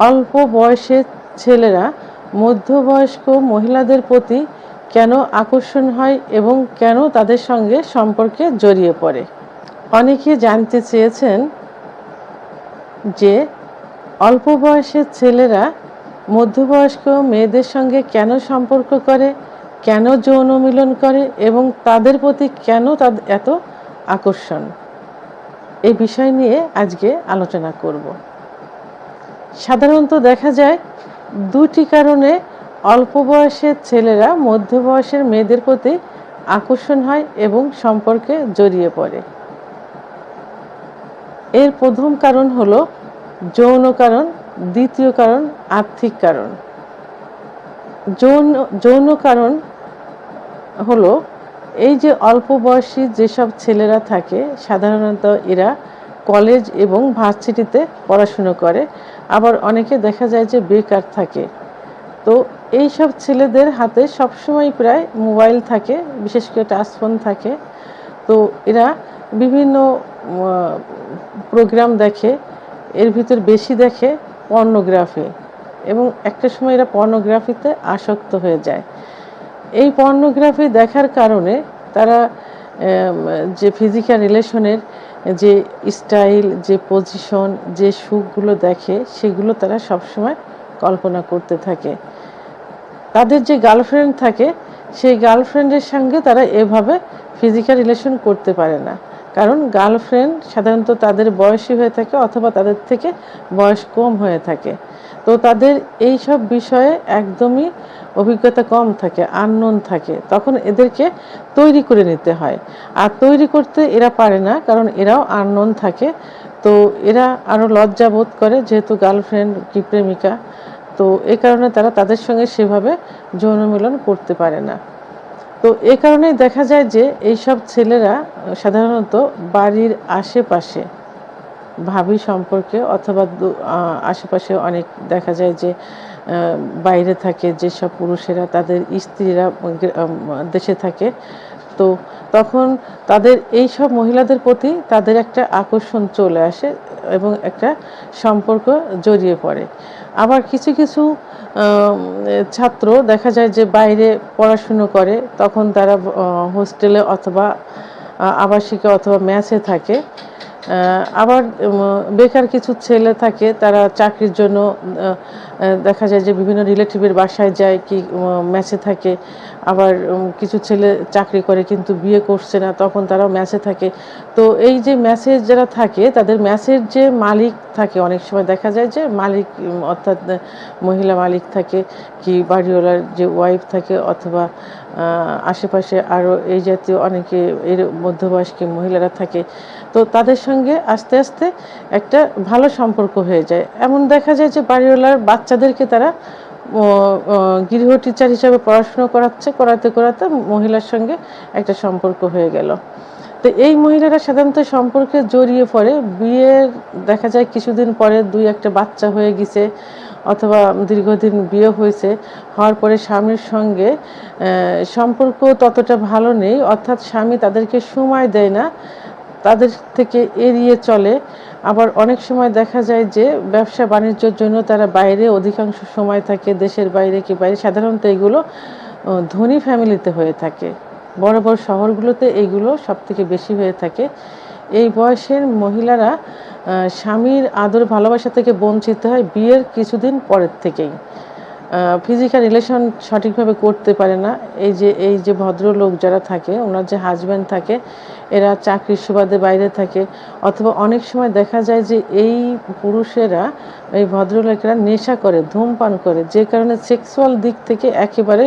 অল্প বয়সের ছেলেরা মধ্যবয়স্ক মহিলাদের প্রতি কেন আকর্ষণ হয় এবং কেন তাদের সঙ্গে সম্পর্কে জড়িয়ে পড়ে? অনেকে জানতে চেয়েছেন যে অল্প বয়সের ছেলেরা মধ্যবয়স্ক মেয়েদের সঙ্গে কেন সম্পর্ক করে, কেন যৌন মিলন করে এবং তাদের প্রতি কেন তাদের এত আকর্ষণ? এই বিষয় নিয়ে আজকে আলোচনা করব। সাধারণত দেখা যায় দুটি কারণে অল্প বয়সের ছেলেরা মধ্য বয়সের মেয়েদের প্রতি আকর্ষণ হয় এবং সম্পর্কে জড়িয়ে পড়ে। এর প্রথম কারণ হলো যৌন কারণ, দ্বিতীয় কারণ আর্থিক কারণ। যৌন যৌন কারণ হলো এই যে অল্প বয়সী যেসব ছেলেরা থাকে, সাধারণত এরা কলেজ এবং ভার্সিটিতে পড়াশুনো করে। আবার অনেকে দেখা যায় যে বেকার থাকে। তো এই সব ছেলেদের হাতে সবসময় প্রায় মোবাইল থাকে, বিশেষ করে টাচফোন থাকে। তো এরা বিভিন্ন প্রোগ্রাম দেখে, এর ভিতর বেশি দেখে পর্নোগ্রাফি। এবং একটা সময় এরা পর্নোগ্রাফিতে আসক্ত হয়ে যায়। এই পর্নোগ্রাফি দেখার কারণে তারা যে ফিজিক্যাল রিলেশনের যে স্টাইল, যে পজিশন, যে সুখগুলো দেখে, সেগুলো তারা সবসময় কল্পনা করতে থাকে। তাদের যে গার্লফ্রেন্ড থাকে, সেই গার্লফ্রেন্ডের সঙ্গে তারা এভাবে ফিজিক্যাল রিলেশন করতে পারে না। কারণ গার্লফ্রেন্ড সাধারণত তাদের বয়সী হয়ে থাকে অথবা তাদের থেকে বয়স কম হয়ে থাকে। তো তাদের এই সব বিষয়ে একদমই অভিজ্ঞতা কম থাকে আননোন থাকে। তখন এদেরকে তৈরি করে নিতে হয়। আর তৈরি করতে এরা পারে না, কারণ এরাও আননোন থাকে। তো এরা আরও লজ্জা বোধ করে, যেহেতু গার্লফ্রেন্ড কি প্রেমিকা, তো এ কারণে তারা তাদের সঙ্গে সেভাবে যৌন মিলন করতে পারে না। তো এ কারণেই দেখা যায় যে, এইসব ছেলেরা সাধারণত বাড়ির আশেপাশে ভাবি সম্পর্কে অথবা আশেপাশে অনেক দেখা যায় যে বাইরে থাকে যেসব পুরুষেরা, তাদের স্ত্রীরা দেশে থাকে। তো তখন তাদের এই সব মহিলাদের প্রতি তাদের একটা আকর্ষণ চলে আসে এবং একটা সম্পর্ক জড়িয়ে পড়ে। আবার কিছু কিছু ছাত্র দেখা যায় যে বাইরে পড়াশুনো করে, তখন তারা হোস্টেলে অথবা আবাসিকে অথবা ম্যাচে থাকে। আবার বেকার কিছু ছেলে থাকে, তারা চাকরির জন্য দেখা যায় যে বিভিন্ন রিলেটিভের বাসায় যায় কি ম্যাচে থাকে। আবার কিছু ছেলে চাকরি করে কিন্তু বিয়ে করছে না, তখন তারাও ম্যাচে থাকে। তো এই যে ম্যাচে যারা থাকে, তাদের ম্যাচের যে মালিক থাকে, অনেক সময় দেখা যায় যে মালিক অর্থাৎ মহিলা মালিক থাকে কি বাড়িওয়ালার যে ওয়াইফ থাকে অথবা আশেপাশে আরও এই জাতীয় অনেকে এর মধ্যবয়স্ক মহিলারা থাকে, তো তাদের সঙ্গে আস্তে আস্তে একটা ভালো সম্পর্ক হয়ে যায়। এমন দেখা যায় যে বাড়িওয়ালার বাচ্চাদেরকে তারা গৃহ টিচার হিসাবে পড়াশুনো করাচ্ছে, করাতে করাতে মহিলার সঙ্গে একটা সম্পর্ক হয়ে গেল। তো এই মহিলারা সাধারণত সম্পর্কে জড়িয়ে পড়ে। বিয়ের দেখা যায় কিছুদিন পরে দুই একটা বাচ্চা হয়ে গেছে, অথবা দীর্ঘদিন বিয়ে হয়েছে। হওয়ার পরে স্বামীর সঙ্গে সম্পর্ক ততটা ভালো নেই। অর্থাৎ স্বামী তাদেরকে সময় দেয় না, তাদের থেকে এড়িয়ে চলে। আবার অনেক সময় দেখা যায় যে ব্যবসা বাণিজ্যর জন্য তারা বাইরে অধিকাংশ সময় থাকে দেশের বাইরে কি বাইরে। সাধারণত এগুলো ধনী ফ্যামিলিতে হয়ে থাকে। বড় বড় শহরগুলোতে এইগুলো সব থেকে বেশি হয়ে থাকে। এই বয়সের মহিলারা স্বামীর আদর ভালোবাসা থেকে বঞ্চিত হয় বিয়ের কিছুদিন পরের থেকেই। ফিজিক্যাল রিলেশন সঠিকভাবে করতে পারে না। এই যে এই যে ভদ্রলোক যারা থাকে, ওনার যে হাজব্যান্ড থাকে, এরা চাকরির সুবাদে বাইরে থাকে। অথবা অনেক সময় দেখা যায় যে এই পুরুষেরা, এই ভদ্রলোকেরা নেশা করে, ধূমপান করে, যে কারণে সেক্সুয়াল দিক থেকে একেবারে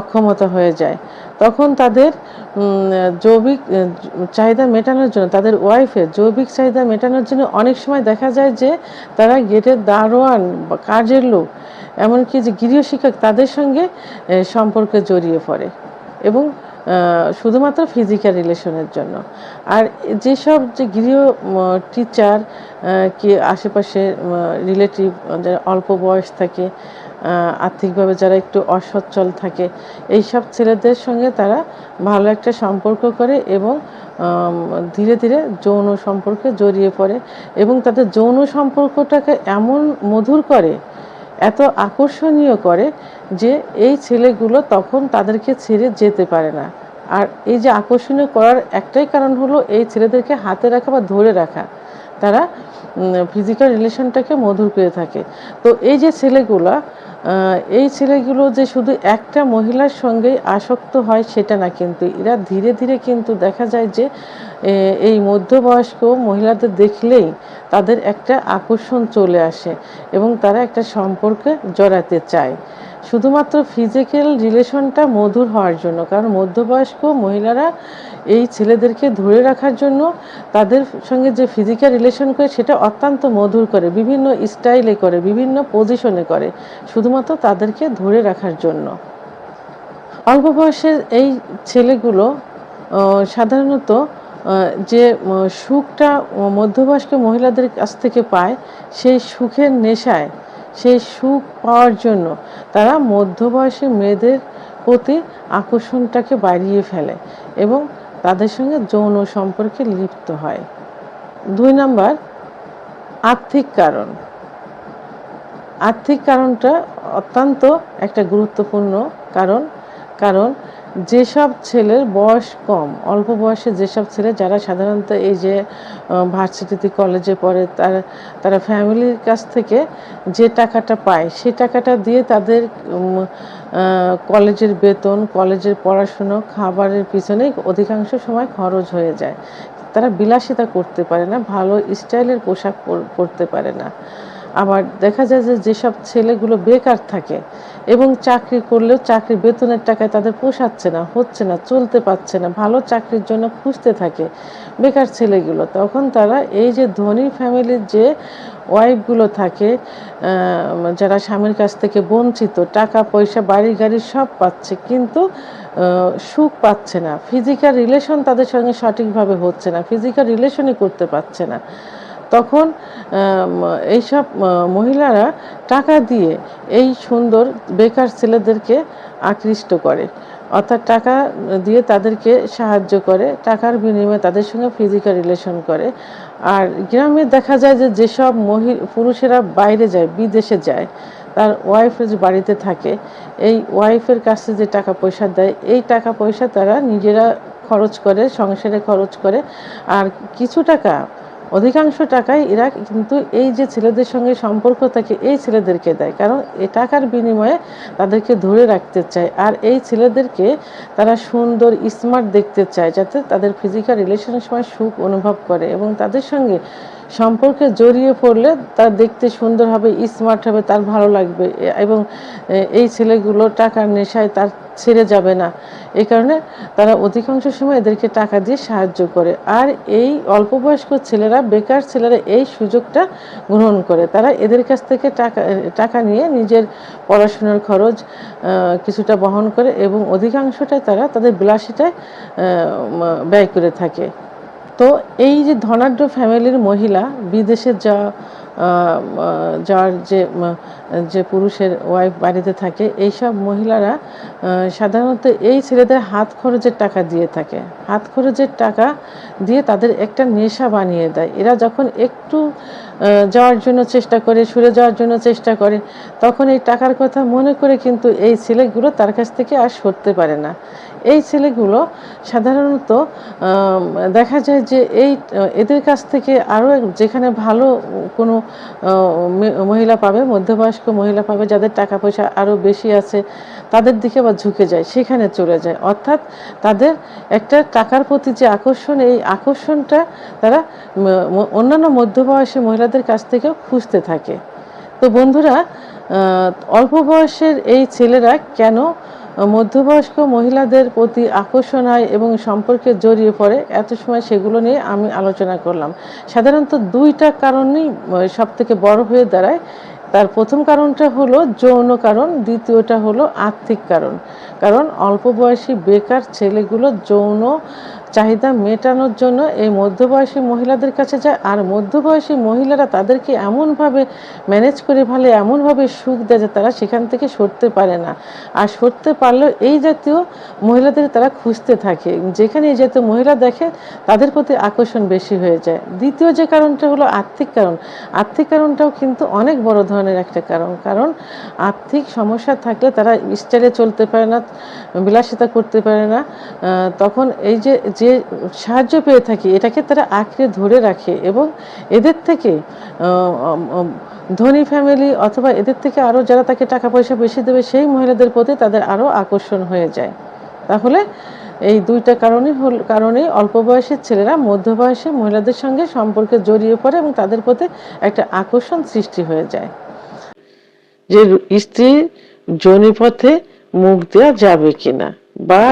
অক্ষমতা হয়ে যায়। তখন তাদের জৈবিক চাহিদা মেটানোর জন্য, তাদের ওয়াইফের জৈবিক চাহিদা মেটানোর জন্য অনেক সময় দেখা যায় যে, তারা গেটের দারোয়ান বা কাজের লোক, এমনকি যে গৃহশিক্ষক তাদের সঙ্গে সম্পর্কে জড়িয়ে পড়ে এবং শুধুমাত্র ফিজিক্যাল রিলেশনের জন্য। আর যেসব যে গৃহ টিচার কি আশেপাশে রিলেটিভ যারা অল্প বয়স থাকে আর্থিকভাবে যারা একটু অসচ্ছল থাকে এই সব ছেলেদের সঙ্গে তারা ভালো একটা সম্পর্ক করে এবং ধীরে ধীরে যৌন সম্পর্কে জড়িয়ে পড়ে এবং তাদের যৌন সম্পর্কটাকে এমন মধুর করে, এত আকর্ষণীয় করে যে এই ছেলেগুলো তখন তাদেরকে ছেড়ে যেতে পারে না। আর এই যে আকর্ষণীয় করার একটাই কারণ হলো এই ছেলেদেরকে হাতে রাখা বা ধরে রাখা। তারা ফিজিক্যাল রিলেশনটাকে মধুর করে থাকে। তো এই যে ছেলেগুলা এই ছেলেগুলো যে শুধু একটা মহিলার সঙ্গেই আসক্ত হয় সেটা না কিন্তু, এরা ধীরে ধীরে কিন্তু দেখা যায় যে এই মধ্যবয়স্ক মহিলাদের দেখলেই তাদের একটা আকর্ষণ চলে আসে এবং তারা একটা সম্পর্কে জড়াতে চায়। শুধুমাত্র ফিজিক্যাল রিলেশনটা মধুর হওয়ার জন্য, কারণ মধ্যবয়স্ক মহিলারা এই ছেলেদেরকে ধরে রাখার জন্য তাদের সঙ্গে যে ফিজিক্যাল রিলেশন করে, সেটা অত্যন্ত মধুর করে, বিভিন্ন স্টাইলে করে, বিভিন্ন পজিশনে করে, শুধুমাত্র তাদেরকে ধরে রাখার জন্য। অল্প বয়সের এই ছেলেগুলো সাধারণত যে সুখটা মধ্যবয়স্ক মহিলাদের কাছ থেকে পায়, সেই সুখের নেশায় সেই সুখ পাওয়ার জন্য তারা মধ্যবয়সী মেয়েদের প্রতি আকর্ষণটাকে বাড়িয়ে ফেলে এবং তাদের সঙ্গে যৌন সম্পর্কে লিপ্ত হয়। দুই নাম্বার, আর্থিক কারণ। আর্থিক কারণটা অত্যন্ত একটা গুরুত্বপূর্ণ কারণ কারণ যেসব ছেলের বয়স কম, অল্প বয়সে যেসব ছেলে, যারা সাধারণত এই যে ভার্সিটিতে, কলেজে পড়ে, তারা তারা ফ্যামিলির কাছ থেকে যে টাকাটা পায় সেই টাকাটা দিয়ে তাদের কলেজের বেতন, কলেজের পড়াশুনো, খাবারের পিছনেই অধিকাংশ সময় খরচ হয়ে যায়। তারা বিলাসিতা করতে পারে না, ভালো স্টাইলের পোশাক পরতে পারে না। আবার দেখা যায় যে যেসব ছেলেগুলো বেকার থাকে এবং চাকরি করলেও চাকরি বেতনের টাকায় তাদের পোষাচ্ছে না, হচ্ছে না, চলতে পারছে না, ভালো চাকরির জন্য খুঁজতে থাকে বেকার ছেলেগুলো, তখন তারা এই যে ধনী ফ্যামিলির যে ওয়াইফগুলো থাকে যারা স্বামীর কাছ থেকে বঞ্চিত, টাকা, পয়সা, বাড়ি, গাড়ি সব পাচ্ছে, কিন্তু সুখ পাচ্ছে না ফিজিক্যাল রিলেশন তাদের সঙ্গে সঠিকভাবে হচ্ছে না ফিজিক্যাল রিলেশনই করতে পারছে না। তখন এইসব মহিলারা টাকা দিয়ে এই সুন্দর বেকার ছেলেদেরকে আকৃষ্ট করে। অর্থাৎ টাকা দিয়ে তাদেরকে সাহায্য করে, টাকার বিনিময়ে তাদের সঙ্গে ফিজিক্যাল রিলেশন করে। আর গ্রামে দেখা যায় যে, যেসব মহিলা পুরুষেরা বাইরে যায়, বিদেশে যায়, তার ওয়াইফ যে বাড়িতে থাকে, এই ওয়াইফের কাছে যে টাকা পয়সা দেয়, এই টাকা পয়সা তারা নিজেরা খরচ করে, সংসারে খরচ করে। আর কিছু টাকা অধিকাংশ টাকাই এরা কিন্তু এই যে ছেলেদের সঙ্গে সম্পর্ক থাকে এই ছেলেদেরকে দেয়। কারণ এ টাকার বিনিময়ে তাদেরকে ধরে রাখতে চায়। আর এই ছেলেদেরকে তারা সুন্দর স্মার্ট দেখতে চায়, যাতে তাদের ফিজিক্যাল রিলেশনের সময় সুখ অনুভব করে এবং তাদের সঙ্গে সম্পর্কে জড়িয়ে পড়লে তার দেখতে সুন্দর হবে স্মার্ট হবে, তার ভালো লাগবে। এবং এই ছেলেগুলো টাকার নেশায় তার ছেড়ে যাবে না। এই কারণে তারা অধিকাংশ সময় এদেরকে টাকা দিয়ে সাহায্য করে। আর এই অল্প বয়স্ক ছেলেরা, বেকার ছেলেরা এই সুযোগটা গ্রহণ করে। তারা এদের কাছ থেকে টাকা টাকা নিয়ে নিজের পড়াশোনার খরচ কিছুটা বহন করে এবং অধিকাংশটাই তারা তাদের বিলাসিটায় ব্যয় করে থাকে। তো এই যে ধনাঢ্য ফ্যামিলির মহিলা, বিদেশে যা যার যে যে পুরুষের ওয়াইফ বাড়িতে থাকে, এইসব মহিলারা সাধারণত এই ছেলেদের হাত খরচের টাকা দিয়ে থাকে। হাত খরচের টাকা দিয়ে তাদের একটা নেশা বানিয়ে দেয়। এরা যখন একটু যাওয়ার জন্য চেষ্টা করে, সরে যাওয়ার জন্য চেষ্টা করে, তখন এই টাকার কথা মনে করে কিন্তু এই ছেলেগুলো তার কাছ থেকে আর সরতে পারে না। এই ছেলেগুলো সাধারণত দেখা যায় যে এই, এদের কাছ থেকে আরও যেখানে ভালো কোনো মহিলা পাবে, মধ্যবয়স্ক মহিলা পাবে, যাদের টাকা পয়সা আরও বেশি আছে, তাদের দিকে বা ঝুঁকে যায়, সেখানে চলে যায়। অর্থাৎ তাদের একটা টাকার প্রতি যে আকর্ষণ, এই আকর্ষণটা তারা অন্যান্য মধ্যবয়সী মহিলাদের কাছ থেকেও খুঁজতে থাকে। তো বন্ধুরা অল্প বয়সের এই ছেলেরা কেন মধ্যবয়স্ক মহিলাদের প্রতি আকর্ষণ হয় এবং সম্পর্কে জড়িয়ে পড়ে, এত সময় সেগুলো নিয়ে আমি আলোচনা করলাম। সাধারণত দুইটা কারণই সব থেকে বড় হয়ে দাঁড়ায়। তার প্রথম কারণটা হলো যৌন কারণ, দ্বিতীয়টা হলো আর্থিক কারণ। কারণ অল্প বয়সী বেকার ছেলেগুলো যৌন চাহিদা মেটানোর জন্য এই মধ্যবয়সী মহিলাদের কাছে যায়। আর মধ্যবয়সী মহিলারা তাদেরকে এমনভাবে ম্যানেজ করে ভালো, এমনভাবে সুখ দেয় যে তারা সেখান থেকে সরতে পারে না। আর সরতে পারলেও এই জাতীয় মহিলাদের তারা খুঁজতে থাকে। যেখানে এই জাতীয় মহিলা দেখে তাদের প্রতি আকর্ষণ বেশি হয়ে যায়। দ্বিতীয় যে কারণটা হলো আর্থিক কারণ। আর্থিক কারণটাও কিন্তু অনেক বড় ধরনের একটা কারণ। কারণ আর্থিক সমস্যা থাকলে তারা স্টাইলে চলতে পারে না, বিলাসিতা করতে পারে না। তখন এই যে যে সাহায্য পেয়ে থাকি, এটাকে তারা আঁকড়ে ধরে রাখে এবং এদের থেকে ধনী ফ্যামিলি অথবা এদের থেকে আরও যারা তাকে টাকা পয়সা বেশি দেবে, সেই মহিলাদের প্রতি তাদের আরও আকর্ষণ হয়ে যায়। তাহলে এই দুইটা কারণে হল কারণে অল্প বয়সের ছেলেরা মধ্যবয়সী মহিলাদের সঙ্গে সম্পর্কে জড়িয়ে পড়ে এবং তাদের প্রতি একটা আকর্ষণ সৃষ্টি হয়ে যায়। যে স্ত্রীর জনিপথে মুখ দেওয়া যাবে কিনা বা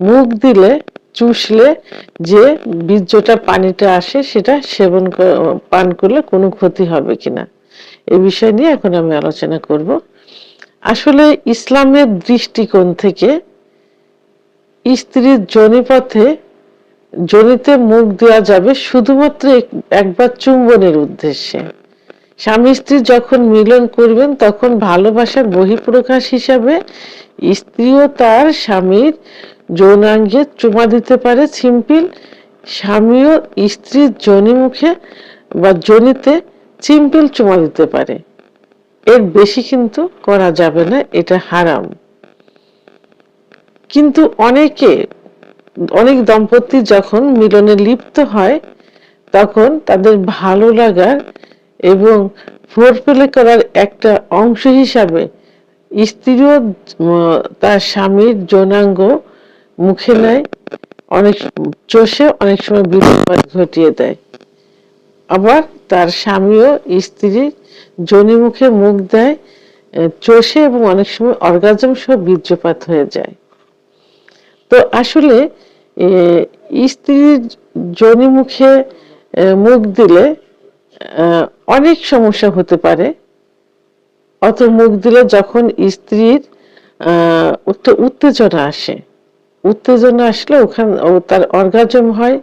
মুখ দিলে, চুষলে যে বীর্যটা পানিটা আসে সেটা সেবন পান করলে কোনো ক্ষতি হবে কিনা? এই বিষয় নিয়ে এখন আমি আলোচনা করব। আসলে ইসলামের দৃষ্টিকোণ থেকে স্ত্রীর জনিপথে, জনিতে মুখ দেওয়া যাবে শুধুমাত্র এক- একবার চুম্বনের উদ্দেশ্যে। স্বামী স্ত্রী যখন মিলন করবেন, তখন ভালোবাসার বহিঃপ্রকাশ হিসাবে স্ত্রীও তার স্বামীর যৌনাঙ্গে চুমা দিতে পারে সিম্পল স্বামীও স্ত্রীর জনি মুখে বা জনিতে চিম্পিল চুমা দিতে পারে। এর বেশি কিন্তু করা যাবে না, এটা হারাম। কিন্তু অনেকে, অনেক দম্পতি যখন মিলনে লিপ্ত হয়, তখন তাদের ভালো লাগার এবং ফোরপ্লে করার একটা অংশ হিসাবে স্ত্রীও তার স্বামীর যৌনাঙ্গ মুখে নেয়, অনেক চষে, অনেক সময় বিরোধ ঘটিয়ে দেয়। আবার তার স্বামীও স্ত্রীর জনি মুখে মুখ দেয় চষে এবং অনেক সময় অর্গাজম সহ বীর্যপাত হয়ে যায়। তো আসলে স্ত্রীর জনি মুখে মুখ দিলে অনেক সমস্যা হতে পারে। অত মুখ দিলে যখন স্ত্রীর উত্তেজনা আসে। উত্তেজনা আসলে ওখানে ও তার অর্গাজম হয়।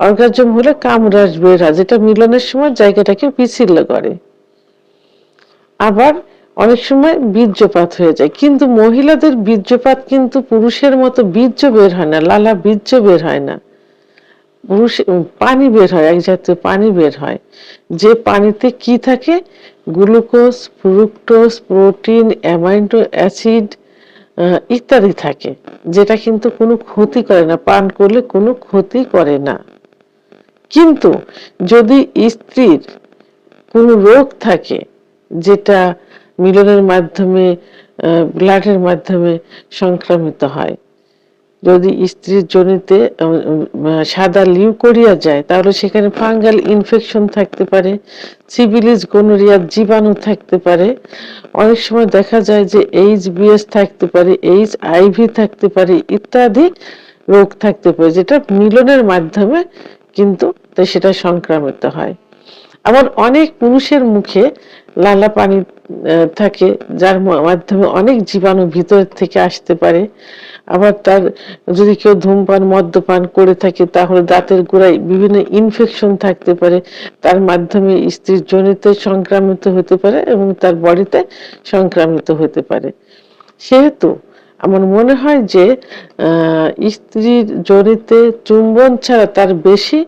অর্গাজম হলে কামরাস বের হয় যেটা মিলনের সময় জায়গাটাকে পিছিল করে। আবার অনেক সময় বীর্যপাত হয়ে যায়। কিন্তু মহিলাদের বীর্যপাত কিন্তু পুরুষের মতো বীর্য বের হয় না। লালা বীর্য বের হয় না। পুরুষ পানি বের হয়, এক জাতীয় পানি বের হয়। যে পানিতে কি থাকে? Glucose, fructose, protein, amino acid ইত্যাদি থাকে, যেটা কিন্তু কোনো ক্ষতি করে না, পান করলে কোনো ক্ষতি করে না। কিন্তু যদি স্ত্রীর কোনো রোগ থাকে, যেটা মিলনের মাধ্যমে ব্লাডের মাধ্যমে সংক্রামিত হয় যদি স্ত্রীর জনিতে সাদা লিউকোরিয়া যায়, তাহলে সেখানে ফাঙ্গাল ইনফেকশন থাকতে পারে, সিভিলিস গোনোরিয়ার জীবাণু থাকতে পারে। অনেক সময় দেখা যায় যে এইচ বিএস থাকতে পারে এইচ আইভি থাকতে পারে, ইত্যাদি রোগ থাকতে পারে, যেটা মিলনের মাধ্যমে কিন্তু সেটা সংক্রামিত হয়। আবার অনেক পুরুষের মুখে লালা পানি থাকে, যার মাধ্যমে অনেক জীবাণু ভিতর থেকে আসতে পারে। আবার তার যদি কেউ ধূমপান, মদ্যপান করে থাকে, তাহলে দাঁতের গোড়ায় বিভিন্ন ইনফেকশন থাকতে পারে। তার মাধ্যমে স্ত্রীর জনিতে সংক্রামিত হতে পারে এবং তার বডিতে সংক্রামিত হতে পারে। সেহেতু আমার মনে হয় যে স্ত্রীর জনিতে চুম্বন ছাড়া তার বেশি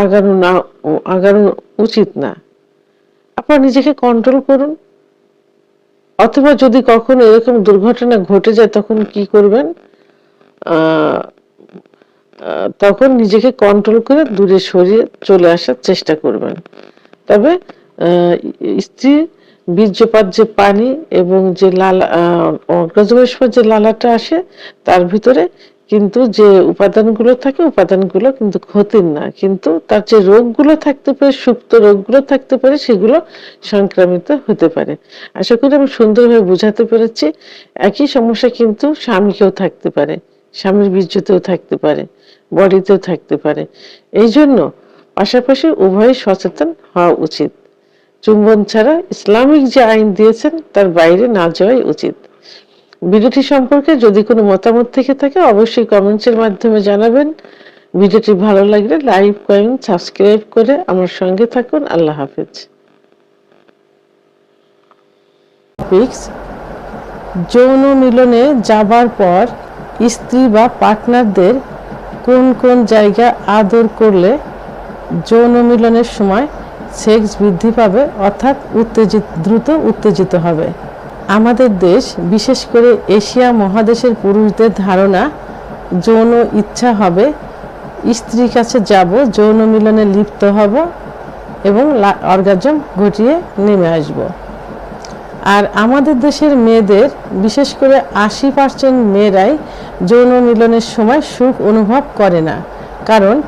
আগানো না, আগানো উচিত না। আপনার নিজেকে কন্ট্রোল করুন। অথবা যদি কখনো এরকম দুর্ঘটনা ঘটে যায়, তখন কি করবেন? তখন নিজেকে কন্ট্রোল করে দূরে সরিয়ে চলে আসার চেষ্টা করবেন। তবে স্ত্রী বীর্যপাত যে পানি এবং যে লালা অর্গাজমের যে লালাটা আসে, তার ভিতরে কিন্তু যে উপাদানগুলো থাকে, উপাদানগুলো কিন্তু ক্ষতির না। কিন্তু তার যে রোগগুলো থাকতে পারে, সুপ্ত রোগগুলো থাকতে পারে, সেগুলো সংক্রামিত হতে পারে। আশা করি আমি সুন্দরভাবে বোঝাতে পেরেছি। একই সমস্যা কিন্তু স্বামীকেও থাকতে পারে, স্বামীর বীর্যতেও থাকতে পারে, বডিতেও থাকতে পারে। এই জন্য পাশাপাশি উভয় সচেতন হওয়া উচিত। চুম্বন ছাড়া ইসলামিক যে আইন দিয়েছেন, তার বাইরে না যাওয়াই উচিত। ভিডিওটি সম্পর্কে যদি কোনো মতামত থেকে থাকে, অবশ্যই কমেন্টসের মাধ্যমে জানাবেন। ভিডিওটি ভালো লাগলে লাইক কমেন্ট সাবস্ক্রাইব করে আমার সঙ্গে থাকুন। আল্লাহ হাফেজ। যৌন মিলনে যাবার পর স্ত্রী বা পার্টনারদের কোন কোন জায়গা আদর করলে যৌন মিলনের সময় সেক্স বৃদ্ধি পাবে, অর্থাৎ উত্তেজিত, দ্রুত উত্তেজিত হবে? আমাদের দেশ, বিশেষ করে এশিয়া মহাদেশের পুরুষদের ধারণা, যৌন ইচ্ছা হবে, স্ত্রীর কাছে যাব, যৌন মিলনে লিপ্ত হব এবং অর্গাজম ঘটিয়ে নেমে আসব। আর আমাদের দেশের মেয়েদের, বিশেষ করে আশি পার্সেন্ট মেয়েরাই যৌন মিলনের সময় সুখ অনুভব করে না। কারণ,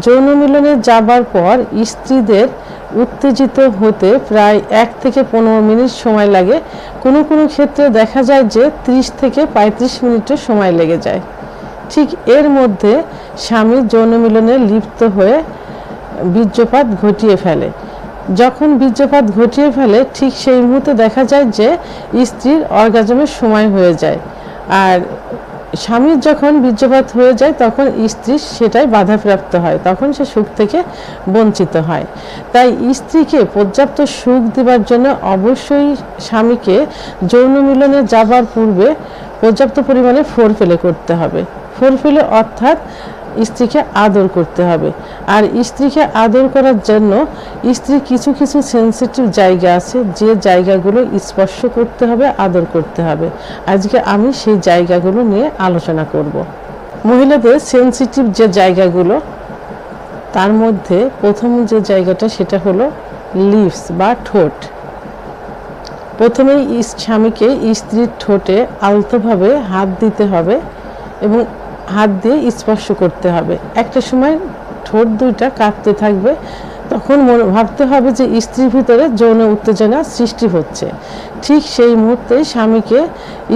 যৌন মিলনে যাবার পর স্ত্রীদের উত্তেজিত হতে প্রায় এক থেকে পনেরো মিনিট সময় লাগে। কোনো কোনো ক্ষেত্রে দেখা যায় যে ত্রিশ থেকে পঁয়ত্রিশ মিনিটের সময় লেগে যায়। ঠিক এর মধ্যে স্বামী যৌন মিলনে লিপ্ত হয়ে বীর্যপাত ঘটিয়ে ফেলে। যখন বীর্যপাত ঘটিয়ে ফেলে, ঠিক সেই মুহূর্তে দেখা যায় যে স্ত্রীর অর্গাজমের সময় হয়ে যায়। আর স্বামীর যখন বীর্যপাত হয়ে যায়, তখন স্ত্রী সেটাই বাধাপ্রাপ্ত হয়। তখন সে সুখ থেকে বঞ্চিত হয়। তাই স্ত্রীকে পর্যাপ্ত সুখ দেবার জন্য অবশ্যই স্বামীকে যৌন মিলনে যাবার পূর্বে পর্যাপ্ত পরিমাণে ফোর ফেলে করতে হবে। ফোর ফেলে অর্থাৎ স্ত্রীকে আদর করতে হবে। আর স্ত্রীকে আদর করার জন্য স্ত্রী কিছু কিছু সেন্সিটিভ জায়গা আছে, যে জায়গাগুলো স্পর্শ করতে হবে, আদর করতে হবে। আজকে আমি সেই জায়গাগুলো নিয়ে আলোচনা করব। মহিলাদের সেন্সিটিভ যে জায়গাগুলো, তার মধ্যে প্রথম যে জায়গাটা সেটা হলো লিপস বা ঠোঁট। প্রথমেই স্বামীকে স্ত্রীর ঠোঁটে আলতোভাবে হাত দিতে হবে এবং হাত দিয়ে স্পর্শ করতে হবে। একটা সময় ঠোঁট দুইটা কাঁপতে থাকবে। তখন মনে, ভাবতে হবে যে স্ত্রীর ভিতরে যৌন উত্তেজনা সৃষ্টি হচ্ছে। ঠিক সেই মুহূর্তে স্বামীকে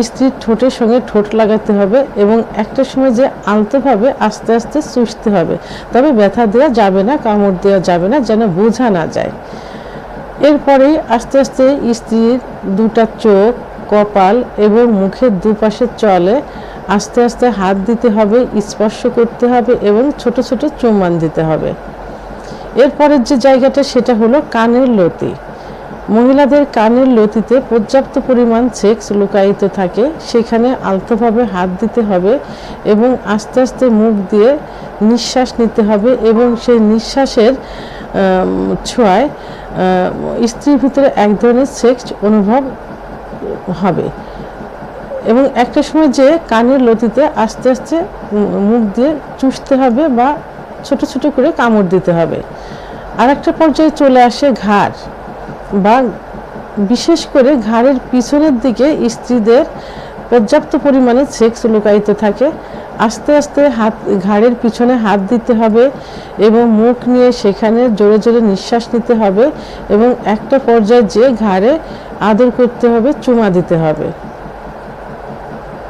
স্ত্রীর ঠোঁটের সঙ্গে ঠোঁট লাগাতে হবে এবং একটা সময় যে আলতোভাবে আস্তে আস্তে চুষতে হবে। তবে ব্যথা দেওয়া যাবে না, কামড় দেওয়া যাবে না, যেন বোঝা না যায়। এরপরেই আস্তে আস্তে স্ত্রীর দুটা চোখ, কপাল এবং মুখের দুপাশে চলে আস্তে আস্তে হাত দিতে হবে, স্পর্শ করতে হবে এবং ছোট ছোট চুম্বান দিতে হবে। এরপরের যে জায়গাটা, সেটা হলো কানের লতি। মহিলাদের কানের লতিতে পর্যাপ্ত পরিমাণ সেক্স লুকায়িত থাকে। সেখানে আলতোভাবে হাত দিতে হবে এবং আস্তে আস্তে মুখ দিয়ে নিঃশ্বাস নিতে হবে এবং সেই নিঃশ্বাসের ছোঁয়ায় স্ত্রীর ভিতরে এক ধরনের সেক্স অনুভব হবে। এবং একটা সময় যে কানের লতিতে আস্তে আস্তে মুখ দিয়ে চুষতে হবে বা ছোট ছোট করে কামড় দিতে হবে। আর একটা পর্যায়ে চলে আসে ঘাড় বা বিশেষ করে ঘাড়ের পিছনের দিকে স্ত্রীদের পর্যাপ্ত পরিমাণে সেক্স লুকায়িত থাকে। আস্তে আস্তে হাত, ঘাড়ের পিছনে হাত দিতে হবে এবং মুখ নিয়ে সেখানে জোরে জোরে নিঃশ্বাস নিতে হবে এবং একটা পর্যায়ে যে ঘাড়ে আদর করতে হবে, চুমা দিতে হবে।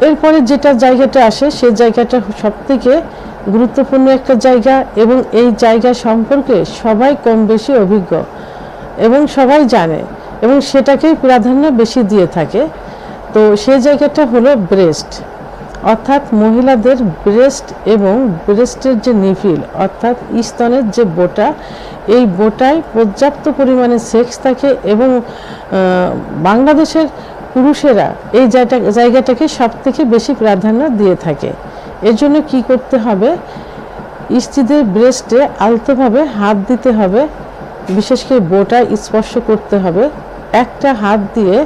এরপরে যেটা জায়গাটা আসে সেই জায়গাটা সব থেকে গুরুত্বপূর্ণ একটা জায়গা এবং এই জায়গা সম্পর্কে সবাই কম বেশি অভিজ্ঞ এবং সবাই জানে এবং সেটাকেই প্রাধান্য বেশি দিয়ে থাকে। তো সে জায়গাটা হলো ব্রেস্ট। অর্থাৎ মহিলাদের ব্রেস্ট এবং ব্রেস্টের যে নিফিল অর্থাৎ স্তনের যে বোটা, এই বোটায় পর্যাপ্ত পরিমাণে সেক্স থাকে এবং বাংলাদেশের পুরুষেরা এই জায়গাটাকে সব থেকে বেশি প্রাধান্য দিয়ে থাকে। এর জন্য কি করতে হবে? স্ত্রীদের ব্রেস্টে আলতোভাবে হাত দিতে হবে। বিশেষ করে বোটা স্পর্শ করতে হবে। একটা হাত দিয়ে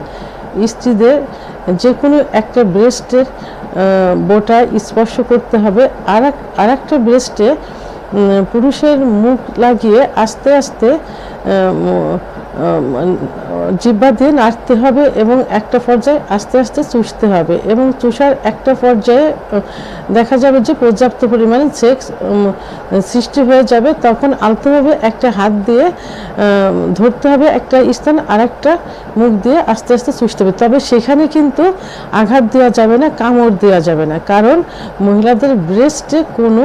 স্ত্রীদের যে কোনো একটা ব্রেস্টের বোটা স্পর্শ করতে হবে। আর আর একটা ব্রেস্টে পুরুষের মুখ লাগিয়ে আস্তে আস্তে জিব্বা দিয়ে নাড়তে হবে এবং একটা পর্যায়ে আস্তে আস্তে চুষতে হবে এবং চুষার একটা পর্যায়ে দেখা যাবে যে পর্যাপ্ত পরিমাণে সেক্স সৃষ্টি হয়ে যাবে। তখন আলতোভাবে একটা হাত দিয়ে ধরতে হবে একটা স্থান আর একটা মুখ দিয়ে আস্তে আস্তে চুষতে হবে। তবে সেখানে কিন্তু আঘাত দেওয়া যাবে না, কামড় দেওয়া যাবে না। কারণ মহিলাদের ব্রেস্টে কোনো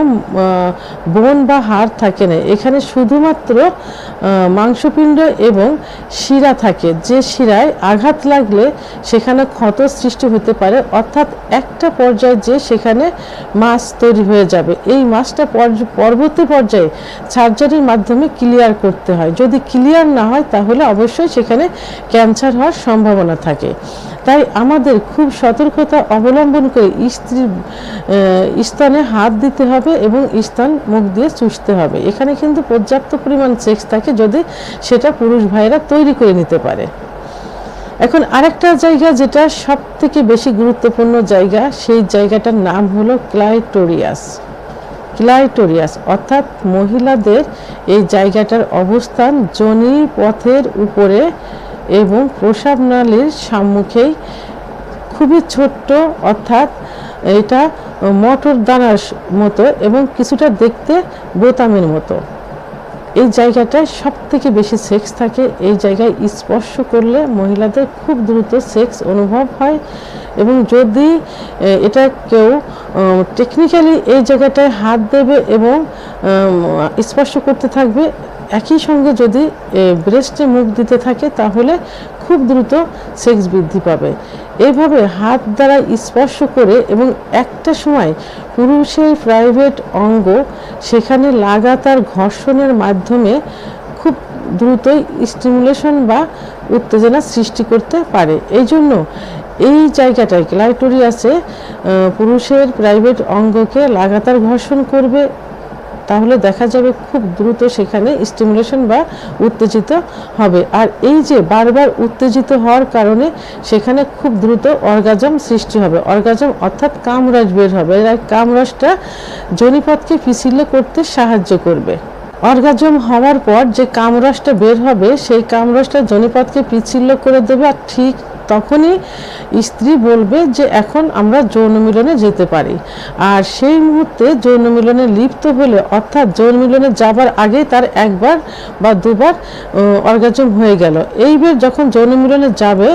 বোন বা হাড় থাকে না। এখানে শুধুমাত্র মাংসপিণ্ড এবং শিরা থাকে। যে শিরায় আঘাত লাগলে সেখানে ক্ষত সৃষ্টি হতে পারে, অর্থাৎ একটা পর্যায়ে যে সেখানে মাছ তৈরি হয়ে যাবে। এই মাছটা পরবর্তী পর্যায়ে সার্জারির মাধ্যমে ক্লিয়ার করতে হয়। যদি ক্লিয়ার না হয়, তাহলে অবশ্যই সেখানে ক্যান্সার হওয়ার সম্ভাবনা থাকে। তাই আমাদের খুব সতর্কতা অবলম্বন করে স্ত্রীর স্থানে হাত দিতে হবে এবং স্থান মুখ দিয়ে চুষতে হবে। এখানে কিন্তু পর্যাপ্ত পরিমাণ সেক্স থাকে যদি সেটা পুরুষ ভাইয়েরা তৈরি করে নিতে পারে। এখন আরেকটা জায়গা যেটা সব থেকে বেশি গুরুত্বপূর্ণ জায়গা, সেই জায়গাটার নাম হলো ক্লাইটোরিয়াস। ক্লাইটোরিয়াস অর্থাৎ মহিলাদের এই জায়গাটার অবস্থান যোনি পথের উপরে এবং প্রসাব নালীর সম্মুখেই খুবই ছোট্ট, অর্থাৎ এটা মটর দানার মতো এবং কিছুটা দেখতে বোতামের মতো। এই জায়গাটায় সব থেকে বেশি সেক্স থাকে। এই জায়গায় স্পর্শ করলে মহিলাদের খুব দ্রুত সেক্স অনুভব হয় এবং যদি এটা কেউ টেকনিক্যালি এই জায়গাটায় হাত দেবে এবং স্পর্শ করতে থাকবে, একই সঙ্গে যদি ব্রেস্টে মুখ দিতে থাকে, তাহলে খুব দ্রুত সেক্স বৃদ্ধি পাবে। এভাবে হাত দ্বারা স্পর্শ করে এবং একটা সময় পুরুষের প্রাইভেট অঙ্গ সেখানে লাগাতার ঘর্ষণের মাধ্যমে খুব দ্রুতই স্টিমুলেশন বা উত্তেজনা সৃষ্টি করতে পারে। এই জন্য এই জায়গাটায় ক্লাইটোরিয়াসে পুরুষের প্রাইভেট অঙ্গকে লাগাতার ঘর্ষণ করবে তাহলে দেখা যাবে খুব দ্রুত সেখানে স্টিমুলেশন বা উত্তেজিত হবে। আর এই যে বারবার উত্তেজিত হওয়ার কারণে সেখানে খুব দ্রুত অর্গাজম সৃষ্টি হবে। অর্গাজম অর্থাৎ কামরস বের হবে। আর কামরসটা জনিপথকে পিছিলে করতে সাহায্য করবে। অর্গাজম হওয়ার পর যে কামরসটা বের হবে, সেই কামরসটা জনিপথকে পিচ্ছিল্য করে দেবে। আর ঠিক তখনই স্ত্রী বলবে যে এখন আমরা যৌন মিলনে যেতে পারি। আর সেই মুহূর্তে যৌন মিলনে লিপ্ত হলে, অর্থাৎ যৌন মিলনে যাবার আগে তার একবার বা দুবার অর্গাজম হয়ে গেল। এইবার যখন যৌন মিলনে যাবে,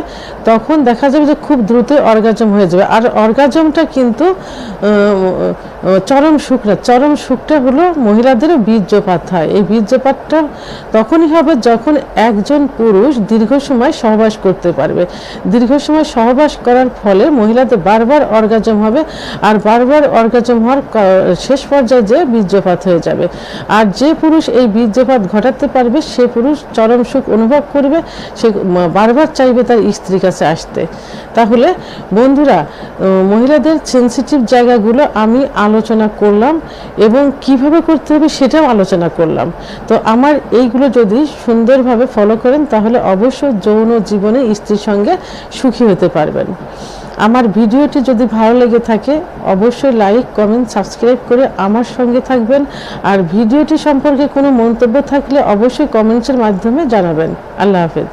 তখন দেখা যাবে যে খুব দ্রুত অর্গাজম হয়ে যাবে। আর অর্গাজমটা কিন্তু চরম সুখ না, চরম সুখটা হলো মহিলাদেরও বীর্যপাত হয়। এই বীর্যপাতটা তখনই হবে যখন একজন পুরুষ দীর্ঘ সময় সহবাস করতে পারবে। দীর্ঘ সময় সহবাস করার ফলে মহিলাদের বারবার অর্গাজম হবে আর বারবার অর্গাজম হওয়ার শেষ পর্যায়ে যে বীর্যপাত হয়ে যাবে। আর যে পুরুষ এই বীর্যপাত ঘটাতে পারবে, সে পুরুষ চরম সুখ অনুভব করবে, সে বারবার চাইবে তার স্ত্রীর কাছে আসতে। তাহলে বন্ধুরা মহিলাদের সেন্সিটিভ জায়গাগুলো আমি আলোচনা করলাম এবং কীভাবে করতে হবে সেটাও আলোচনা করলাম। তো আমার এইগুলো যদি সুন্দরভাবে ফলো করেন, তাহলে অবশ্যই যৌন জীবনে স্ত্রীর সঙ্গে সুখী হতে পারবেন। আমার ভিডিওটি যদি ভালো লেগে থাকে, অবশ্যই লাইক কমেন্ট সাবস্ক্রাইব করে আমার সঙ্গে থাকবেন। আর ভিডিওটি সম্পর্কে কোনো মন্তব্য থাকলে অবশ্যই কমেন্টসের মাধ্যমে জানাবেন। আল্লাহ হাফেজ।